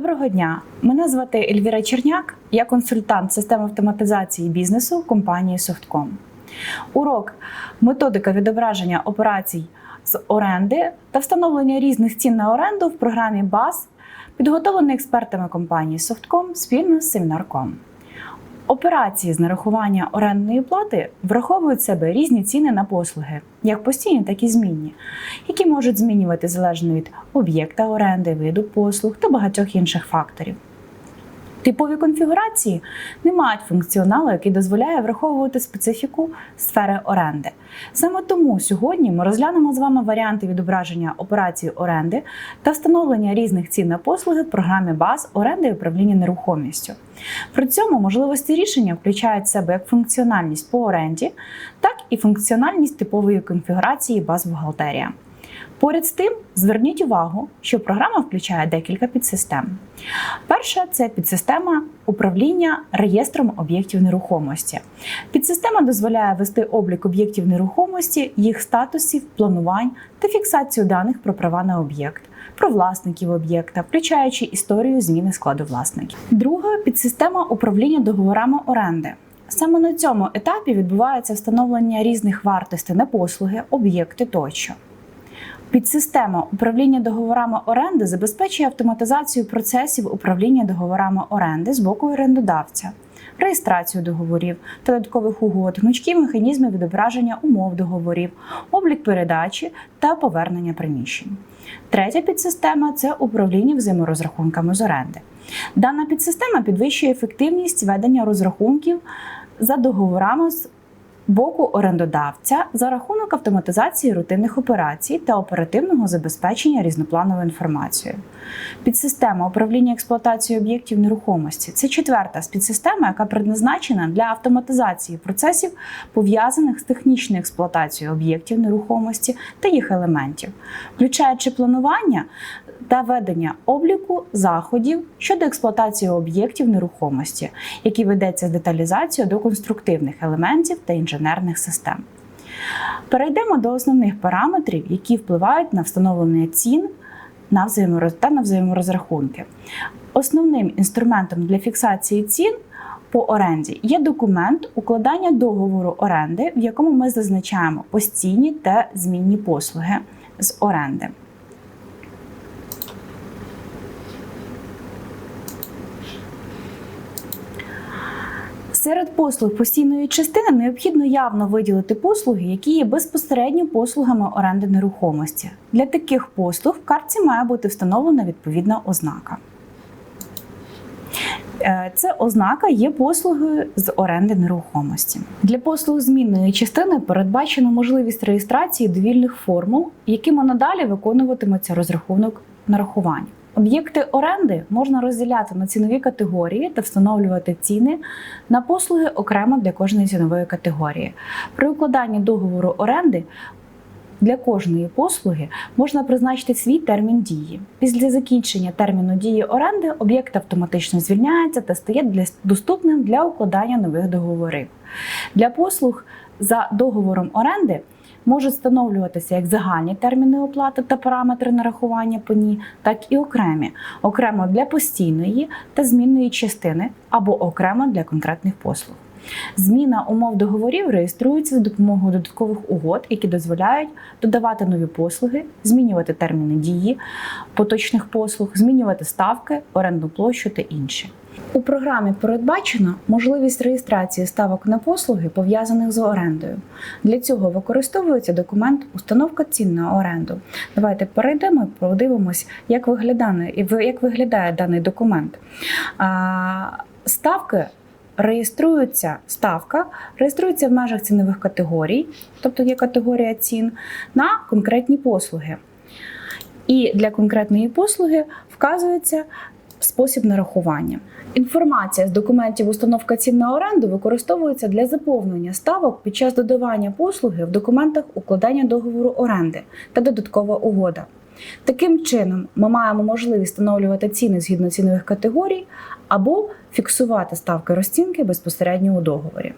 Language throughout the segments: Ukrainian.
Доброго дня! Мене звати Ельвіра Черняк, я консультант системи автоматизації бізнесу компанії Softcom. Урок методика відображення операцій з оренди та встановлення різних цін на оренду в програмі БАС, підготовлений експертами компанії Softcom спільно з Семінарком. Операції з нарахування орендної плати враховують в себе різні ціни на послуги, як постійні, так і змінні, які можуть змінювати залежно від об'єкта оренди, виду послуг та багатьох інших факторів. Типові конфігурації не мають функціоналу, який дозволяє враховувати специфіку сфери оренди. Саме тому сьогодні ми розглянемо з вами варіанти відображення операції оренди та встановлення різних цін на послуги в програмі баз оренди і управління нерухомістю. При цьому можливості рішення включають в себе як функціональність по оренді, так і функціональність типової конфігурації баз бухгалтерія. Поряд з тим, зверніть увагу, що програма включає декілька підсистем. Перша це підсистема управління реєстром об'єктів нерухомості. Підсистема дозволяє вести облік об'єктів нерухомості, їх статусів, планувань та фіксацію даних про права на об'єкт, про власників об'єкта, включаючи історію зміни складу власників. Друга підсистема управління договорами оренди. Саме на цьому етапі відбувається встановлення різних вартостей на послуги, об'єкти тощо. Підсистема управління договорами оренди забезпечує автоматизацію процесів управління договорами оренди з боку орендодавця, реєстрацію договорів, додаткових угод, гнучкі механізми відображення умов договорів, облік передачі та повернення приміщень. Третя підсистема це управління взаєморозрахунками з оренди. Дана підсистема підвищує ефективність ведення розрахунків за договорами з боку орендодавця за рахунок автоматизації рутинних операцій та оперативного забезпечення різноплановою інформацією. Підсистема управління експлуатацією об'єктів нерухомості це четверта підсистема, яка предназначена для автоматизації процесів, пов'язаних з технічною експлуатацією об'єктів нерухомості та їх елементів, включаючи планування та ведення обліку заходів щодо експлуатації об'єктів нерухомості, які ведеться з деталізацією до конструктивних елементів та інженерних систем. Перейдемо до основних параметрів, які впливають на встановлення цін на взаємороз... та на взаєморозрахунки. Основним інструментом для фіксації цін по оренді є документ укладання договору оренди, в якому ми зазначаємо постійні та змінні послуги з оренди. Серед послуг постійної частини необхідно явно виділити послуги, які є безпосередньо послугами оренди нерухомості. Для таких послуг в картці має бути встановлена відповідна ознака. Е, Це ознака є послугою з оренди нерухомості. Для послуг змінної частини передбачено можливість реєстрації довільних формул, якими надалі виконуватиметься розрахунок нарахувань. Об'єкти оренди можна розділяти на цінові категорії та встановлювати ціни на послуги окремо для кожної цінової категорії. При укладанні договору оренди для кожної послуги можна призначити свій термін дії. Після закінчення терміну дії оренди об'єкт автоматично звільняється та стає доступним для укладання нових договорів. Для послуг за договором оренди можуть встановлюватися як загальні терміни оплати та параметри нарахування по ній, так і окремі, окремо для постійної та змінної частини або окремо для конкретних послуг. Зміна умов договорів реєструється за допомогою додаткових угод, які дозволяють додавати нові послуги, змінювати терміни дії поточних послуг, змінювати ставки, орендну площу та інші. У програмі передбачено можливість реєстрації ставок на послуги, пов'язаних з орендою. Для цього використовується документ Установка цін на оренду. Давайте перейдемо і подивимось, як виглядає, як виглядає даний документ. Ставки реєструються ставка, реєструється в межах цінових категорій, тобто є категорія цін, на конкретні послуги. І для конкретної послуги вказується спосіб нарахування. Інформація з документів установка цін на оренду використовується для заповнення ставок під час додавання послуги в документах укладання договору оренди та додаткова угода. Таким чином, ми маємо можливість встановлювати ціни згідно цінових категорій або фіксувати ставки розцінки безпосередньо у договорі.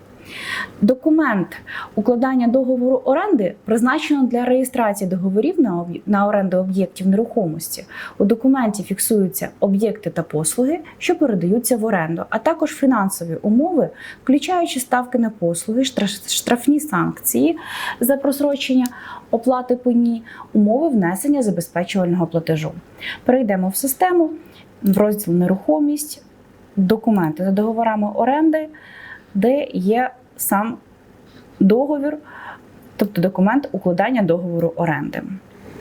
Документ укладання договору оренди призначено для реєстрації договорів на оренду об'єктів нерухомості. У документі фіксуються об'єкти та послуги, що передаються в оренду, а також фінансові умови, включаючи ставки на послуги, штрафні санкції за просрочення оплати пені, умови внесення забезпечувального платежу. Перейдемо в систему в розділ нерухомість, документи за договорами оренди, де є сам договір, тобто документ укладання договору оренди.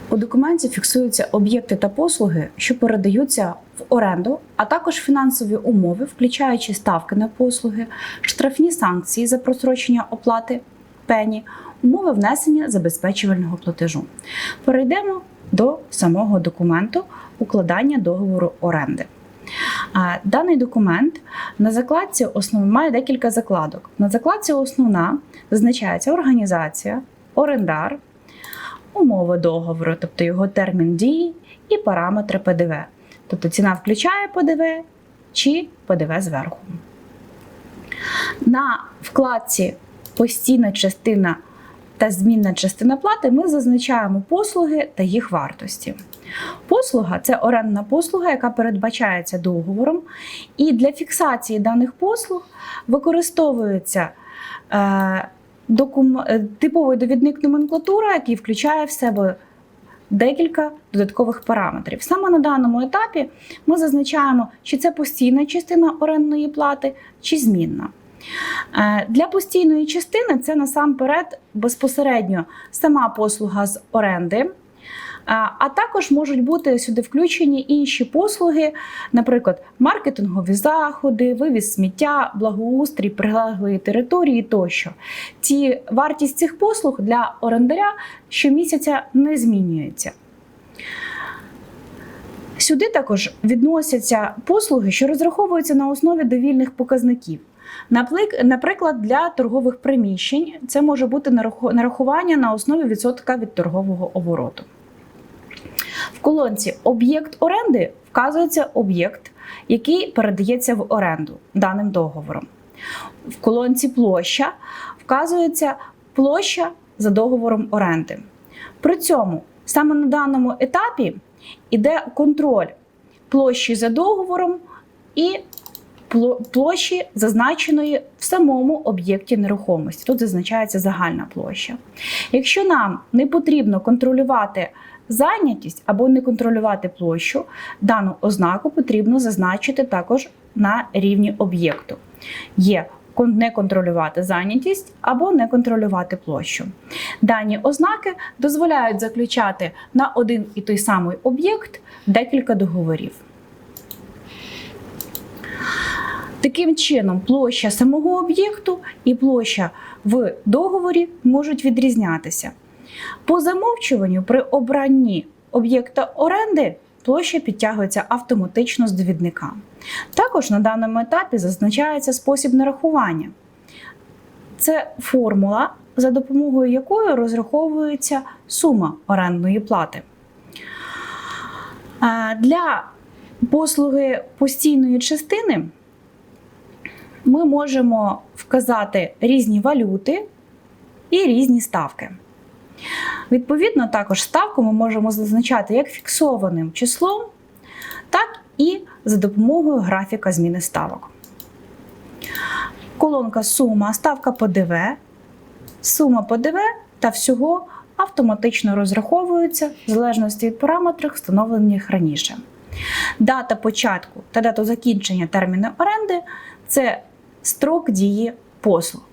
У документі фіксуються об'єкти та послуги, що передаються в оренду, а також фінансові умови, включаючи ставки на послуги, штрафні санкції за просрочення оплати пені, умови внесення забезпечувального платежу. Перейдемо до самого документу укладання договору оренди. Даний документ на закладці основ... має декілька закладок. На закладці основна зазначається організація, орендар, умови договору, тобто його термін дії і параметри ПДВ. Тобто ціна включає ПДВ чи ПДВ зверху. На вкладці постійна частина та змінна частина плати ми зазначаємо послуги та їх вартості. Послуга це орендна послуга, яка передбачається договором, і для фіксації даних послуг використовується е, е, типовий довідник номенклатура, який включає в себе декілька додаткових параметрів. Саме на даному етапі ми зазначаємо, чи це постійна частина орендної плати, чи змінна. Е, Для постійної частини це насамперед безпосередньо сама послуга з оренди. А також можуть бути сюди включені інші послуги, наприклад, маркетингові заходи, вивіз сміття, благоустрій, прилеглої території тощо. Ці вартість цих послуг для орендаря щомісяця не змінюється. Сюди також відносяться послуги, що розраховуються на основі довільних показників. Наприклад, для торгових приміщень це може бути нарахування на основі відсотка від торгового обороту. Колонці Об'єкт оренди вказується об'єкт, який передається в оренду даним договором. В колонці Площа вказується площа за договором оренди. При цьому саме на даному етапі йде контроль площі за договором і площі, зазначеної в самому об'єкті нерухомості. Тут зазначається загальна площа. Якщо нам не потрібно контролювати зайнятість або не контролювати площу, дану ознаку потрібно зазначити також на рівні об'єкту. Є не контролювати зайнятість або не контролювати площу. Дані ознаки дозволяють заключати на один і той самий об'єкт декілька договорів. Таким чином, площа самого об'єкту і площа в договорі можуть відрізнятися. По замовчуванню при обранні об'єкта оренди площа підтягується автоматично з довідника. Також на даному етапі зазначається спосіб нарахування. Це формула, за допомогою якої розраховується сума орендної плати. Для послуги постійної частини ми можемо вказати різні валюти і різні ставки. Відповідно, також ставку ми можемо зазначати як фіксованим числом, так і за допомогою графіка зміни ставок. Колонка сума, ставка ПДВ, сума ПДВ та всього автоматично розраховуються в залежності від параметрів, встановлених раніше. Дата початку та дата закінчення терміну оренди це строк дії послуг.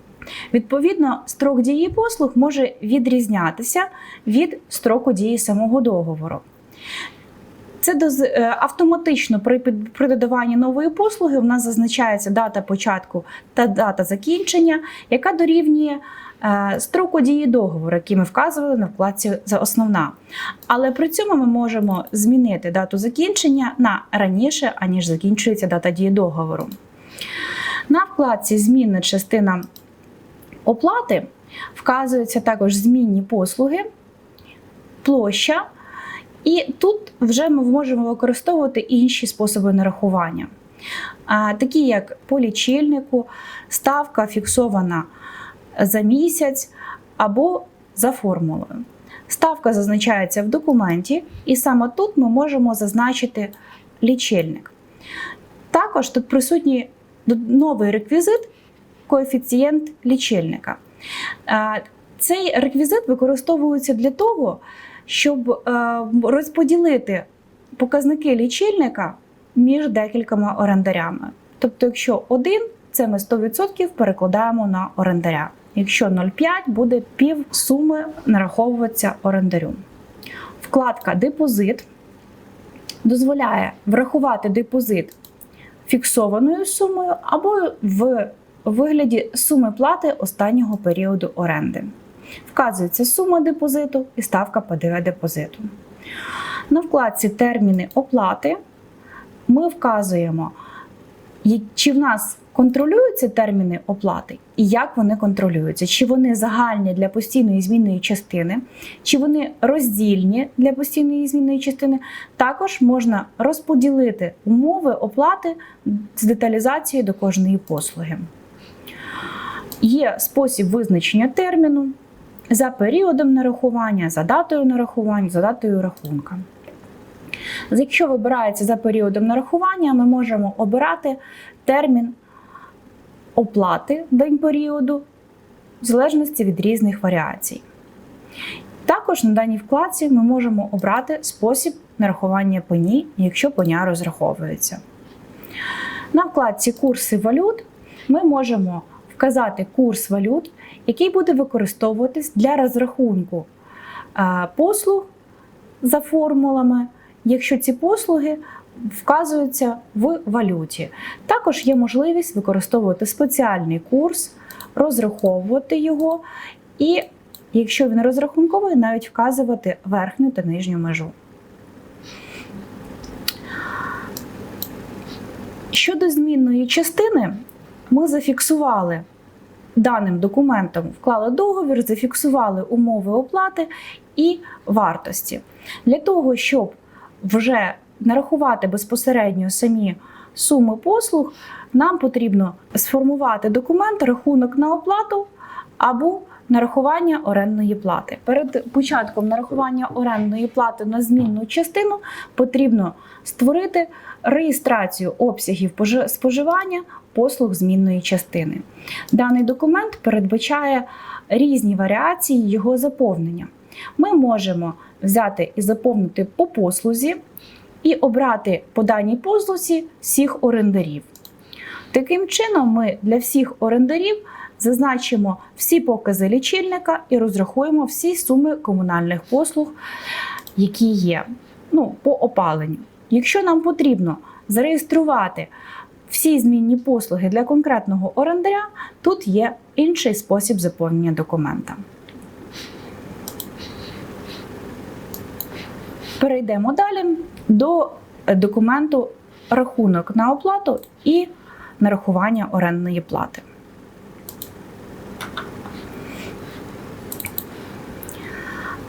Відповідно, строк дії послуг може відрізнятися від строку дії самого договору. Це е, автоматично при, додаванні нової послуги в нас зазначається дата початку та дата закінчення, яка дорівнює е, строку дії договору, який ми вказували на вкладці за основна. Але при цьому ми можемо змінити дату закінчення на раніше, аніж закінчується дата дії договору. На вкладці Змінна частина оплати вказуються також змінні послуги, площа, і тут вже ми можемо використовувати інші способи нарахування. такі як по лічильнику, ставка фіксована за місяць або за формулою. Ставка зазначається в документі, і саме тут ми можемо зазначити лічильник. Також тут присутній новий реквізит коефіцієнт лічильника. Цей реквізит використовується для того, щоб е, розподілити показники лічильника між декількома орендарями. Тобто, якщо один, це ми 100% перекладаємо на орендаря. Якщо 0,5 буде пів суми нараховуватися орендарю. Вкладка Депозит дозволяє врахувати депозит фіксованою сумою або в вигляді суми плати останнього періоду оренди. Вказується сума депозиту і ставка ПДВ депозиту. На вкладці Терміни оплати ми вказуємо, чи в нас контролюються терміни оплати і як вони контролюються, чи вони загальні для постійної змінної частини, чи вони роздільні для постійної змінної частини. Також можна розподілити умови оплати з деталізацією до кожної послуги. Є спосіб визначення терміну за періодом нарахування, за датою нарахування, за датою рахунка. Якщо вибирається за періодом нарахування, ми можемо обирати термін оплати день періоду в залежності від різних варіацій. Також на даній вкладці ми можемо обрати спосіб нарахування пені, якщо пеня розраховується. На вкладці Курси валют ми можемо вказати курс валют, який буде використовуватись для розрахунку е, послуг за формулами, якщо ці послуги вказуються в валюті. Також є можливість використовувати спеціальний курс, розраховувати його, і якщо він розрахунковий, навіть вказувати верхню та нижню межу. Щодо змінної частини, ми зафіксували даним документом, вклали договір, зафіксували умови оплати і вартості. Для того, щоб вже нарахувати безпосередньо самі суми послуг, нам потрібно сформувати документ, рахунок на оплату або нарахування орендної плати. Перед початком нарахування орендної плати на змінну частину потрібно створити реєстрацію обсягів пожи- споживання послуг змінної частини. Даний документ передбачає різні варіації його заповнення. Ми можемо взяти і заповнити по послузі і обрати по даній послузі всіх орендарів. Таким чином, ми для всіх орендарів зазначимо всі покази лічильника і розрахуємо всі суми комунальних послуг, які є ну, по опаленню. Якщо нам потрібно зареєструвати всі змінні послуги для конкретного орендаря, тут є інший спосіб заповнення документа. Перейдемо далі до е, документу рахунок на оплату і нарахування орендної плати.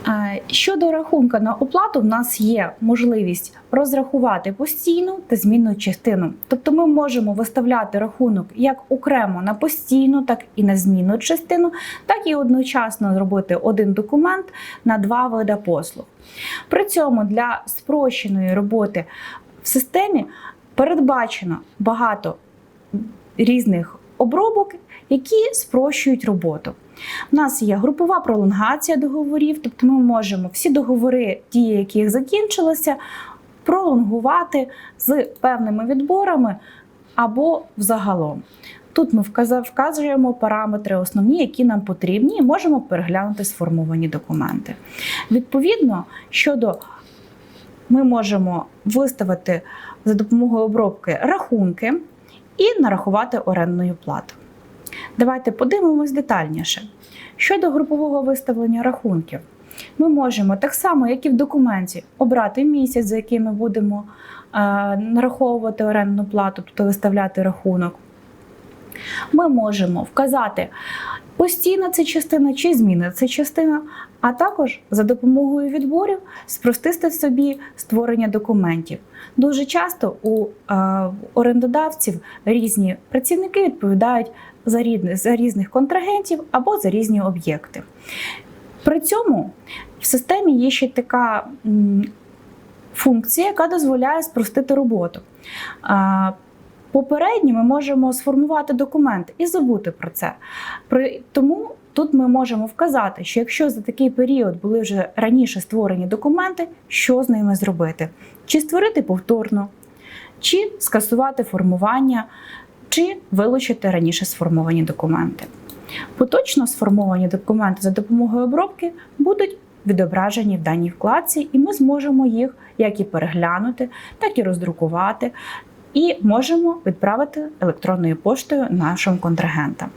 Е, Щодо рахунка на оплату, в нас є можливість розрахувати постійну та змінну частину. Тобто ми можемо виставляти рахунок як окремо на постійну, так і на змінну частину, так і одночасно зробити один документ на два види послуг. При цьому для спрощеної роботи в системі передбачено багато різних обробок, які спрощують роботу. У нас є групова пролонгація договорів, тобто ми можемо всі договори, дії яких закінчилися, пролонгувати з певними відборами або взагалом. Тут ми вказуємо параметри основні, які нам потрібні, і можемо переглянути сформовані документи. Відповідно, щодо ми можемо виставити за допомогою обробки рахунки і нарахувати орендну плату. Давайте подивимось детальніше. Щодо групового виставлення рахунків, ми можемо так само, як і в документі, обрати місяць, за який ми будемо е, нараховувати орендну плату, тобто виставляти рахунок. Ми можемо вказати постійна це частина чи змінна це частина, а також за допомогою відборів спростити собі створення документів. Дуже часто у орендодавців різні працівники відповідають за, різних, за різних контрагентів або за різні об'єкти. При цьому в системі є ще така функція, яка дозволяє спростити роботу. Попередньо ми можемо сформувати документ і забути про це. При тому тут ми можемо вказати, що якщо за такий період були вже раніше створені документи, що з ними зробити? Чи створити повторно, чи скасувати формування, чи вилучити раніше сформовані документи. Поточно сформовані документи за допомогою обробки будуть відображені в даній вкладці, і ми зможемо їх як і переглянути, так і роздрукувати, і можемо відправити електронною поштою нашим контрагентам.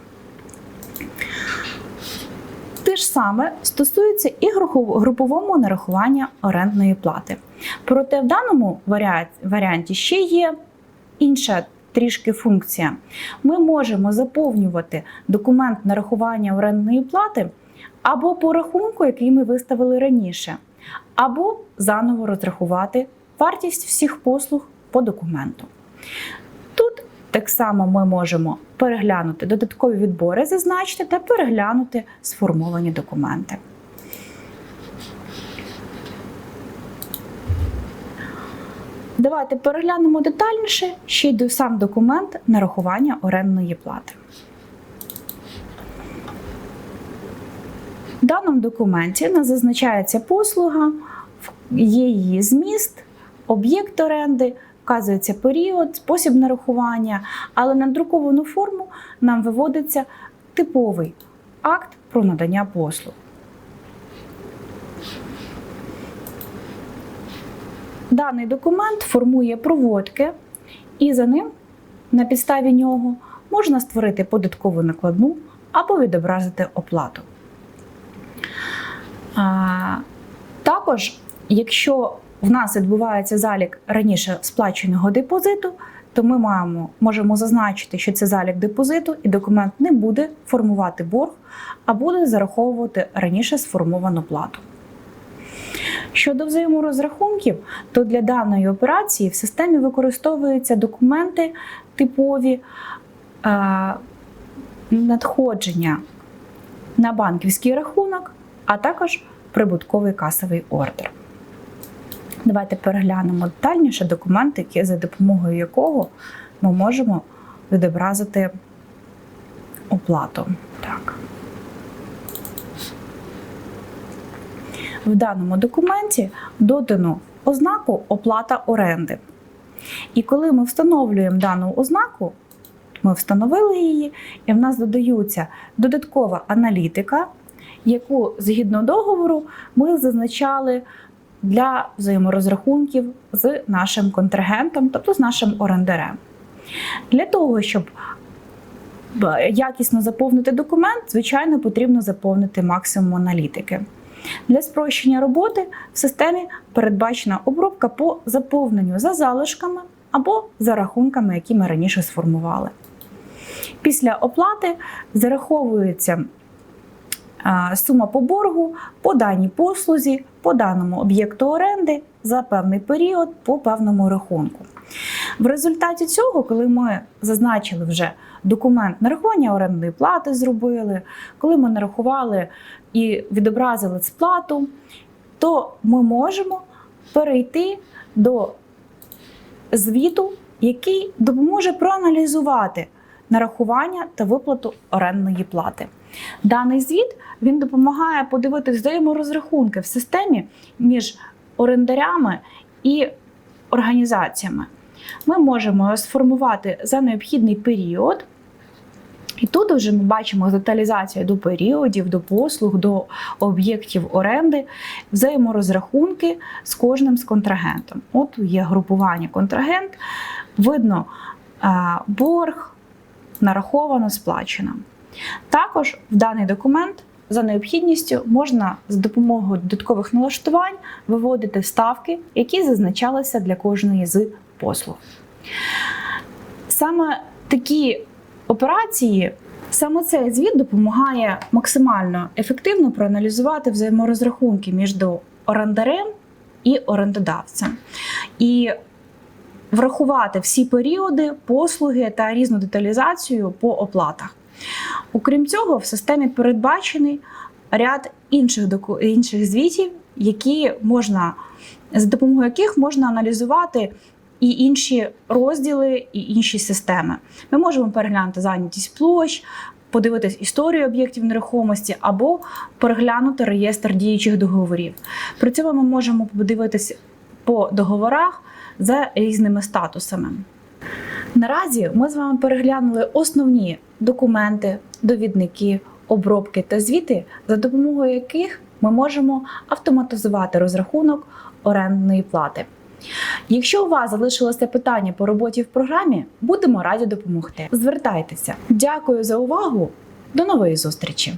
Те ж саме стосується і гру- груповому нарахування орендної плати. Проте в даному варіанті ще є інша трішки функція. Ми можемо заповнювати документ нарахування орендної плати або по рахунку, який ми виставили раніше, або заново розрахувати вартість всіх послуг по документу. Так само ми можемо переглянути додаткові відбори, зазначити та переглянути сформовані документи. Давайте переглянемо детальніше ще й сам документ нарахування орендної плати. В даному документі нас зазначається послуга, є її зміст, об'єкт оренди, вказується період, спосіб нарахування, але на друковану форму нам виводиться типовий акт про надання послуг. Даний документ формує проводки, і за ним, на підставі нього, можна створити податкову накладну або відобразити оплату. Також, якщо в нас відбувається залік раніше сплаченого депозиту, то ми маємо, можемо зазначити, що це залік депозиту, і документ не буде формувати борг, а буде зараховувати раніше сформовану плату. Щодо взаєморозрахунків, то для даної операції в системі використовуються документи типові е, надходження на банківський рахунок, а також прибутковий касовий ордер. Давайте переглянемо детальніше документ, за допомогою якого ми можемо відобразити оплату. Так. В даному документі додано ознаку оплата оренди. І коли ми встановлюємо дану ознаку, ми встановили її, і в нас додаються додаткова аналітика, яку згідно договору ми зазначали для взаєморозрахунків з нашим контрагентом, тобто з нашим орендарем. Для того, щоб якісно заповнити документ, звичайно, потрібно заповнити максимум аналітики. Для спрощення роботи в системі передбачена обробка по заповненню за залишками або за рахунками, які ми раніше сформували. Після оплати зараховується сума по боргу по даній послузі, по даному об'єкту оренди за певний період по певному рахунку. В результаті цього, коли ми зазначили вже документ нарахування орендної плати, зробили, коли ми нарахували і відобразили сплату, то ми можемо перейти до звіту, який допоможе проаналізувати нарахування та виплату орендної плати. Даний звіт він допомагає подивитися взаєморозрахунки в системі між орендарями і організаціями. Ми можемо сформувати за необхідний період. І тут вже ми бачимо деталізацію до періодів, до послуг, до об'єктів оренди, взаєморозрахунки з кожним з контрагентом. От є групування контрагент, видно борг, нараховано, сплачено. Також в даний документ за необхідністю можна з допомогою додаткових налаштувань виводити ставки, які зазначалися для кожної з послуг. Саме такі операції. Саме цей звіт допомагає максимально ефективно проаналізувати взаєморозрахунки між орендарем і орендодавцем. І врахувати всі періоди, послуги та різну деталізацію по оплатах. Окрім цього, в системі передбачений ряд інших, інших звітів, які можна, за допомогою яких можна аналізувати і інші розділи, і інші системи. Ми можемо переглянути зайнятість площ, подивитись історію об'єктів нерухомості або переглянути реєстр діючих договорів. При цьому ми можемо подивитись по договорах за різними статусами. Наразі ми з вами переглянули основні документи, довідники, обробки та звіти, за допомогою яких ми можемо автоматизувати розрахунок орендної плати. Якщо у вас залишилося питання по роботі в програмі, будемо раді допомогти. Звертайтеся. Дякую за увагу. До нової зустрічі!